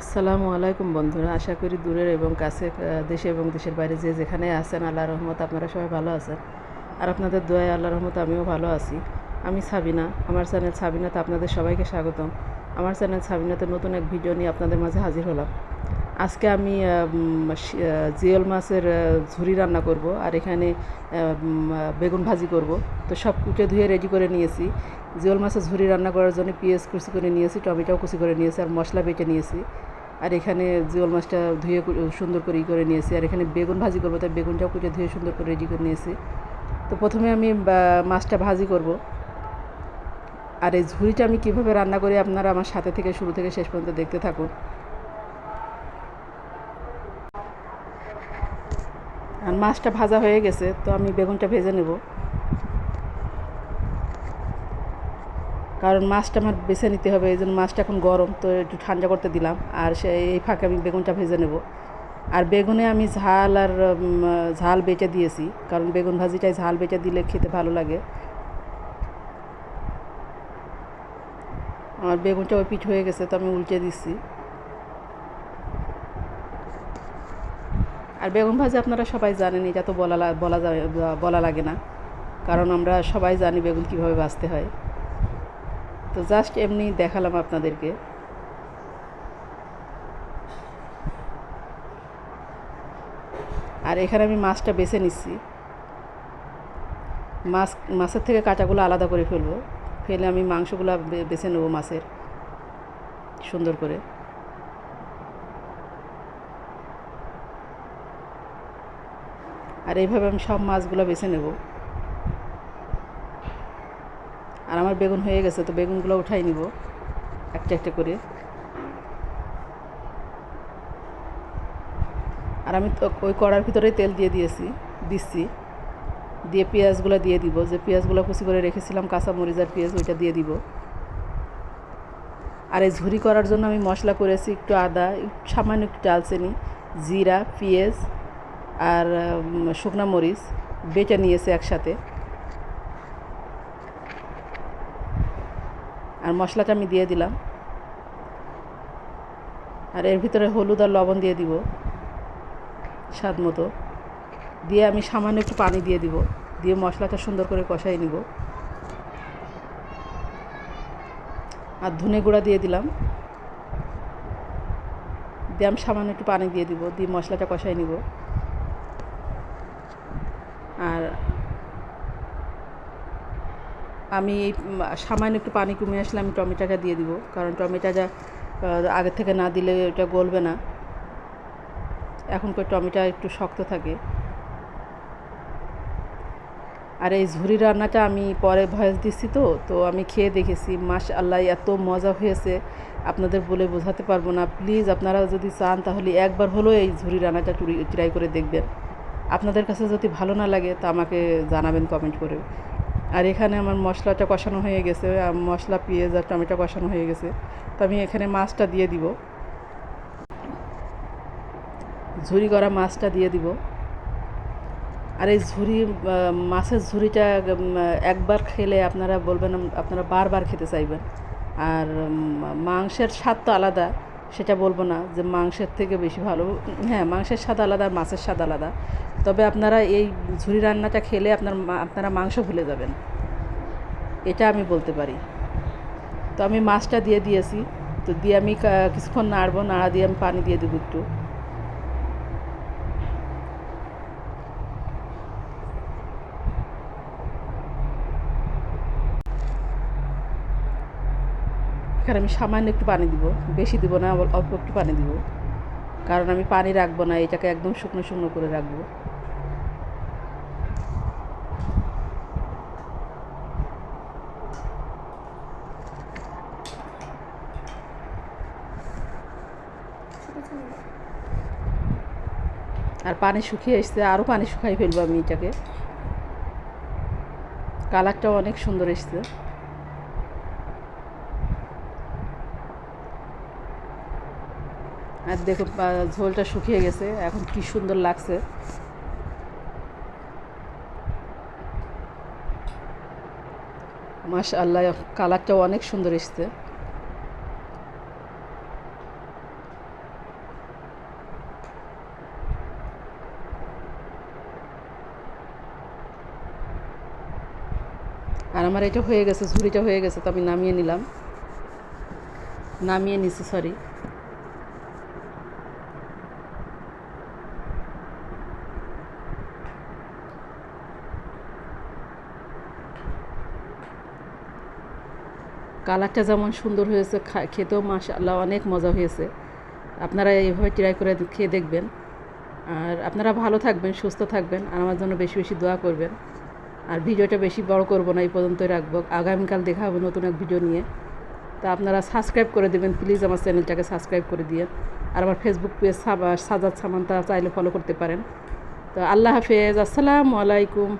আসসালামু আলাইকুম বন্ধুরা, আশা করি দূরের এবং কাছে দেশে এবং দেশের বাইরে যে যেখানে আছেন আল্লাহ রহমত আপনারা সবাই ভালো আছেন। আর আপনাদের দোয়ায় আল্লাহ রহমত আমিও ভালো আছি। আমি সাবিনা, আমার চ্যানেল সাবিনাতে আপনাদের সবাইকে স্বাগতম। আমার চ্যানেল সাবিনাতে নতুন এক ভিডিও নিয়ে আপনাদের মাঝে হাজির হলাম। আজকে আমি জিওল মাছের ঝুরি রান্না করব আর এখানে বেগুন ভাজি করব। তো সব কুটে ধুয়ে রেডি করে নিয়েছি। জিওল মাছের ঝুরি রান্না করার জন্য পেঁয়াজ কুচি করে নিয়েছি, টমেটোও কুচি করে নিয়েছি আর মশলা বেটে নিয়েছি। আর এখানে জিওল মাছটা ধুয়ে সুন্দর করে ই করে নিয়েছি। আর এখানে বেগুন ভাজি করব, তাই বেগুনটাও কুটে ধুয়ে সুন্দর করে রেডি করে নিয়েছি। তো প্রথমে আমি মাছটা ভাজি করব। আর এই ঝুড়িটা আমি কীভাবে রান্না করি আপনারা আমার সাথে থেকে শুরু থেকে শেষ পর্যন্ত দেখতে থাকুন। আর মাছটা ভাজা হয়ে গেছে, তো আমি বেগুনটা ভেজে নেব। কারণ মাছটা আমার বেছে নিতে হবে, এই জন্য মাছটা এখন গরম, তো একটু ঠান্ডা করতে দিলাম। আর সে এই ফাঁকে আমি বেগুনটা ভেজে নেব। আর বেগুনে আমি ঝাল আর ঝাল বেটে দিয়েছি, কারণ বেগুন ভাজিটায় ঝাল বেটে দিলে খেতে ভালো লাগে। আমার বেগুনটা ওই পিঠ হয়ে গেছে, তো আমি উল্টে দিচ্ছি। আর বেগুন ভাজি আপনারা সবাই জানেন, এটা তো বলা বলা যাবে বলা লাগে না। কারণ আমরা সবাই জানি বেগুন কীভাবে ভাজতে হয়। তো জাস্ট এমনি দেখালাম আপনাদেরকে। আর এখানে আমি মাছটা বেছে নিচ্ছি। মাছ, মাছের থেকে কাঁটাগুলো আলাদা করে ফেলব। ফেলে আমি মাংসগুলো বেছে নেব মাছের। সুন্দর করে। আর এইভাবে আমি সব মাছগুলো বেছে নেব। আর আমার বেগুন হয়ে গেছে, তো বেগুনগুলো উঠাই নিব, একটা একটা করে। আর আমি তো ওই কড়ার ভিতরেই তেল দিয়ে দিয়েছি, দিচ্ছি। দিয়ে পেঁয়াজগুলো দিয়ে দিব, যে পেঁয়াজগুলো কুচি করে রেখেছিলাম, কাঁচা মরিচ আর পেঁয়াজ, ওইটা দিয়ে দিব। আর এই ঝুরি করার জন্য আমি মশলা করেছি একটু আদা সামান্য একটু ডালচিনি, জিরা, পেঁয়াজ আর শুকনা মরিচ, বেটে নিয়েছে একসাথে। আর মশলাটা আমি দিয়ে দিলাম। আর এর ভিতরে হলুদ আর লবণ দিয়ে দিব, স্বাদ মতো। দিয়ে আমি সামান্য একটু পানি দিয়ে দিব, দিয়ে মশলাটা সুন্দর করে কষাই নিব। আর ধনে গুঁড়া দিয়ে দিলাম। দিয়ে আমি সামান্য একটু পানি দিয়ে দিব, দিয়ে মশলাটা কষাই নিব। আর আমি এই সামান্য একটু পানি কমে আসলে আমি টমেটোটা দিয়ে দিব। কারণ টমেটোটা আগে থেকে না দিলে ওটা গলবে না। এখন এখনকার টমেটো একটু শক্ত থাকে। আর এই ঝুরি রান্নাটা আমি পরে ভয়েস দিচ্ছি তো তো আমি খেয়ে দেখেছি। মাস আল্লাহ এত মজা হয়েছে। আপনাদের বলে বোঝাতে পারব না। প্লিজ, আপনারা যদি চান তাহলে একবার হলেও এই ঝুরি রান্নাটা ট্রাই করে দেখবেন। আপনাদের কাছে যদি ভালো না লাগে, তা আমাকে জানাবেন কমেন্ট করে। আর এখানে আমার মশলাটা কষানো হয়ে গেছে মশলা, পেঁয়াজ আর টমেটো কষানো হয়ে গেছে। তো আমি এখানে মাছটা দিয়ে দিব। ঝুরি করা মাছটা দিয়ে দিব। আর এই ঝুরি মাছের ঝুরিটা একবার খেলে আপনারা বলবেন, আপনারা বারবার খেতে চাইবেন। আর মাংসের স্বাদ তো আলাদা। সেটা বলব না যে মাংসের থেকে বেশি ভালো। হ্যাঁ মাংসের স্বাদ আলাদা আর মাছের স্বাদ আলাদা। তবে আপনারা এই ঝুরি রান্নাটা খেলে আপনার আপনারা মাংস ভুলে যাবেন। এটা আমি বলতে পারি। তো আমি মাছটা দিয়ে দিয়েছি। তো দিয়ে আমি কিছুক্ষণ নাড়বো, নাড়া দিয়ে আমি পানি দিয়ে দেবো একটু। এখানে আমি সামান্য একটু পানি দিব, বেশি দিব না, অল- অল্প একটু পানি দিব। কারণ আমি পানি রাখব না, এটাকে একদম শুকনো শুকনো করে রাখব। আর পানি শুকিয়ে এসছে আরও পানি শুকাই ফেলব আমি এটাকে। কালারটাও অনেক সুন্দর এসছে। আর দেখুন ঝোলটা শুকিয়ে গেছে, এখন কি সুন্দর লাগছে। মাশাল্লাহ কালারটাও অনেক সুন্দর এসছে। আর আমার এটা হয়ে গেছে, ঝুড়িটা হয়ে গেছে, তো আমি নামিয়ে নিলাম। নামিয়ে নিছি সরি কালারটা যেমন সুন্দর হয়েছে খেতেও মাশাআল্লাহ অনেক মজা হয়েছে। আপনারা এইভাবে ট্রাই করে খেয়ে দেখবেন। আর আপনারা ভালো থাকবেন, সুস্থ থাকবেন, আর আমার জন্য বেশি বেশি দোয়া করবেন। আর ভিডিওটা বেশি বড় করব না, এই পর্যন্তই রাখব। আগামীকাল দেখা হবে নতুন এক ভিডিও নিয়ে। তা আপনারা সাবস্ক্রাইব করে দেবেন প্লিজ আমার চ্যানেলটাকে সাবস্ক্রাইব করে দিয়ে। আর আমার ফেসবুক পেজ সাজাদ সামান্তা চাইলে ফলো করতে পারেন। তো আল্লাহ হাফেজ, আসসালামু আলাইকুম।